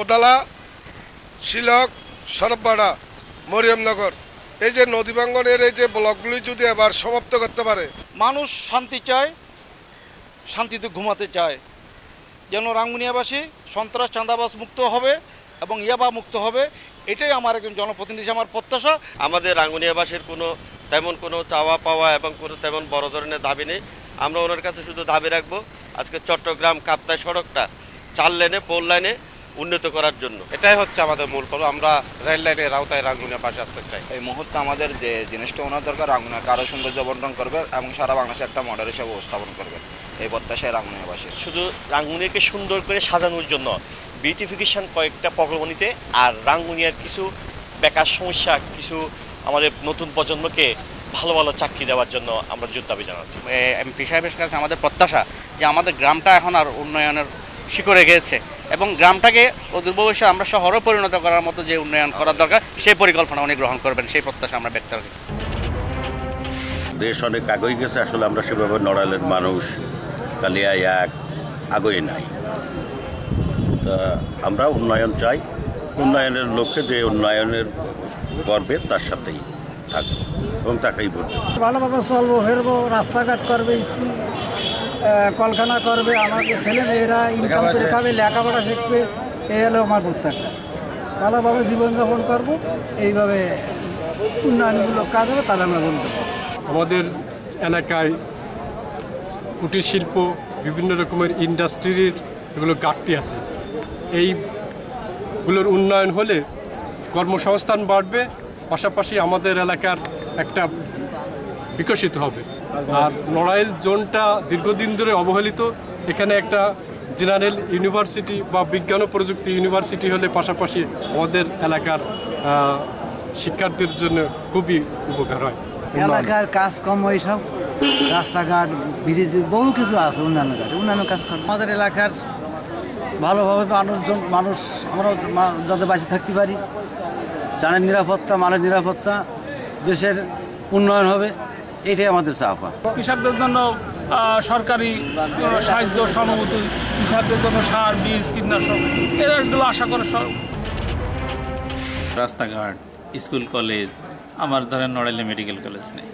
কোদালা শিলক সরবপাড়া মরিয়মনগর এই যে নদী নদীবাঙ্গনের এই যে ব্লকগুলি যদি এবার সমাপ্ত করতে পারে। মানুষ শান্তি চায় শান্তিতে ঘুমাতে চায়। যেন রাঙ্গুনিয়াবাসী সন্ত্রাস চাঁদাবাস মুক্ত হবে এবং ইয়াবা মুক্ত হবে এটাই আমার একজন জনপ্রতিনিধি আমার প্রত্যাশা। আমাদের রাঙ্গুনিয়াবাসীর কোনো তেমন কোনো চাওয়া পাওয়া এবং কোনো তেমন বড় ধরনের দাবি নেই। আমরা ওনার কাছে শুধু দাবি রাখব আজকে চট্টগ্রাম কাপ্তাই সড়কটা চার লেনে ফোর লাইনে উন্নত করার জন্য। এটাই হচ্ছে আমাদের মূল করো আমরা রেল লাইনের আওতায় রাঙ্গুনিয়া পাশে আসতে চাই। এই মুহূর্তে আমাদের যে জিনিসটা ওনার দরকার রাঙ্গুনিয়াকে আরও সৌন্দর্য বন্টন করবে এবং সারা বাংলাদেশে একটা মডেল হিসেবে উপস্থাপন করবে। এই প্রত্যাশায় রাঙ্গুনিয়াবাসীর। শুধু রাঙ্গুনিয়াকে সুন্দর করে সাজানোর জন্য বিউটিফিকেশন কয়েকটা প্রকল্পনীতে আর রাঙ্গুনিয়ার কিছু বেকার সমস্যা কিছু আমাদের নতুন প্রজন্মকে ভালো ভালো চাকরি দেওয়ার জন্য আমরা জোর দাবি জানাচ্ছি। এমপি সাহেবের কাছে আমাদের প্রত্যাশা যে আমাদের গ্রামটা এখন আর উন্নয়নের শিখরে গিয়েছে। এবং গ্রামটাকে ভবিষ্যতে আমরা শহরে পরিণত করার মতো যে উন্নয়ন করার দরকার সেই পরিকল্পনা উনি গ্রহণ করবেন সেই প্রত্যাশা আমরা ব্যক্ত করি। দেশ অনেক আগই গেছে আসলে আমরা সেভাবে নড়াইলের মানুষ কালিয়া এক আগই নাই। তা আমরা উন্নয়ন চাই উন্নয়নের লক্ষ্যে যে উন্নয়নের করবে তার সাথেই থাকব এবং তাকেই ভোট। ভালোভাবে চলবো ফেরবো রাস্তাঘাট করবে স্কুল। আহ, কলকারখানা করবে আমাদের ছেলে মেয়েরা ইনকাম করে খাবে লেখাপড়া শিখবে এ হলো আমার প্রত্যাশা। ভালোভাবে জীবনযাপন করব এইভাবে উন্নয়নমূলক কাজ হবে তাহলে আমরা বলতে আমাদের এলাকায় কুটির শিল্প বিভিন্ন রকমের ইন্ডাস্ট্রির এগুলো ঘাটতি আছে। এইগুলোর উন্নয়ন হলে কর্মসংস্থান বাড়বে পাশাপাশি আমাদের এলাকার একটা বিকশিত হবে। আর নড়াইল জোনটা দীর্ঘদিন ধরে অবহেলিত। এখানে একটা জেনারেল ইউনিভার্সিটি বা বিজ্ঞান ও প্রযুক্তি ইউনিভার্সিটি হলে পাশাপাশি আমাদের এলাকার শিক্ষার্থীর জন্য খুবই উপকার হয়। এলাকার কাজ কাজকর্ম এইসব রাস্তাঘাট, ব্রিজ, বহু কিছু আছে উন্নয়ন কাজ। উন্নয়ন কাজ আমাদের এলাকার ভালোভাবে মানুষজন, মানুষ আমরা মা- যাতে বাঁচে থাকতে পারি। জানের নিরাপত্তা, মালের নিরাপত্তা, দেশের উন্নয়ন হবে। এটাই আমাদের চাপা কৃষকদের জন্য সরকারি সাহায্য সহানুভূতি কৃষকদের জন্য সার বীজ কীটনাশক এগুলো আশা করে রাস্তাঘাট স্কুল কলেজ আমার ধরেন নড়াইলে মেডিকেল কলেজ নেই।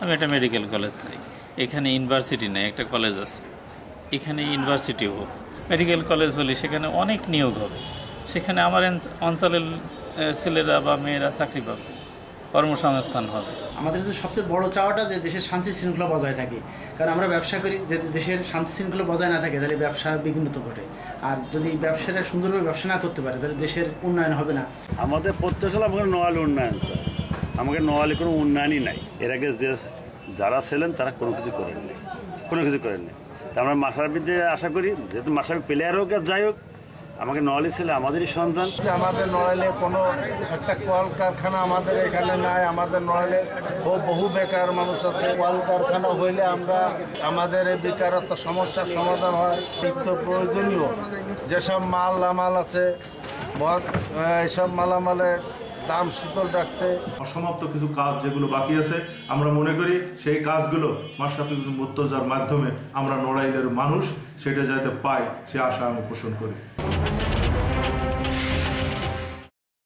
আমি একটা মেডিকেল কলেজ চাই। এখানে ইউনিভার্সিটি নেই একটা কলেজ আছে। এখানে ইউনিভার্সিটি হোক মেডিকেল কলেজ হলে সেখানে অনেক নিয়োগ হবে। সেখানে আমার অঞ্চলের ছেলেরা বা মেয়েরা চাকরি পাবে। কর্মসংস্থান হবে। আমাদের যে সবচেয়ে বড় চাওয়াটা যে দেশের শান্তি শৃঙ্খলা বজায় থাকে। কারণ আমরা ব্যবসা করি যদি দেশের শান্তি শৃঙ্খলা বজায় না থাকে তাহলে ব্যবসা বিঘ্নিত ঘটে আর যদি ব্যবসাটা সুন্দরভাবে ব্যবসা না করতে পারে তাহলে দেশের উন্নয়ন হবে না। আমাদের প্রত্যেক আমাকে নোয়ালি উন্নয়ন স্যার। আমাকে নোয়ালি কোনো উন্নয়নই নাই। এর আগে যে যারা ছিলেন তারা কোনো কিছু করেননি। কোনো কিছু করেননি। তা আমরা মাসাবিদে আশা করি যেহেতু মাসাবি প্লেয়ার হোক আর যাই হোক আমাকে নোয়ালি ছেলে আমাদেরই সন্তান। আমাদের নড়াইলে কোনো একটা কল কারখানা আমাদের এখানে নাই, আমাদের নড়াইলে বহু- বেকার মানুষ আছে। কল কারখানা হইলে আমরা আমাদের এই বেকারত্ব সমস্যার সমাধান হয়। নিত্য প্রয়োজনীয় যেসব মাল আমাল আছে এইসব মালামালের দাম শীতল রাখতে। অসমাপ্ত কিছু কাজ যেগুলো বাকি আছে, আমরা মনে করি সেই কাজগুলো মাসাফি মোত্তজার মাধ্যমে আমরা নড়াইলের মানুষ, সেটা যাতে পায় সে আশা আমি পোষণ করি।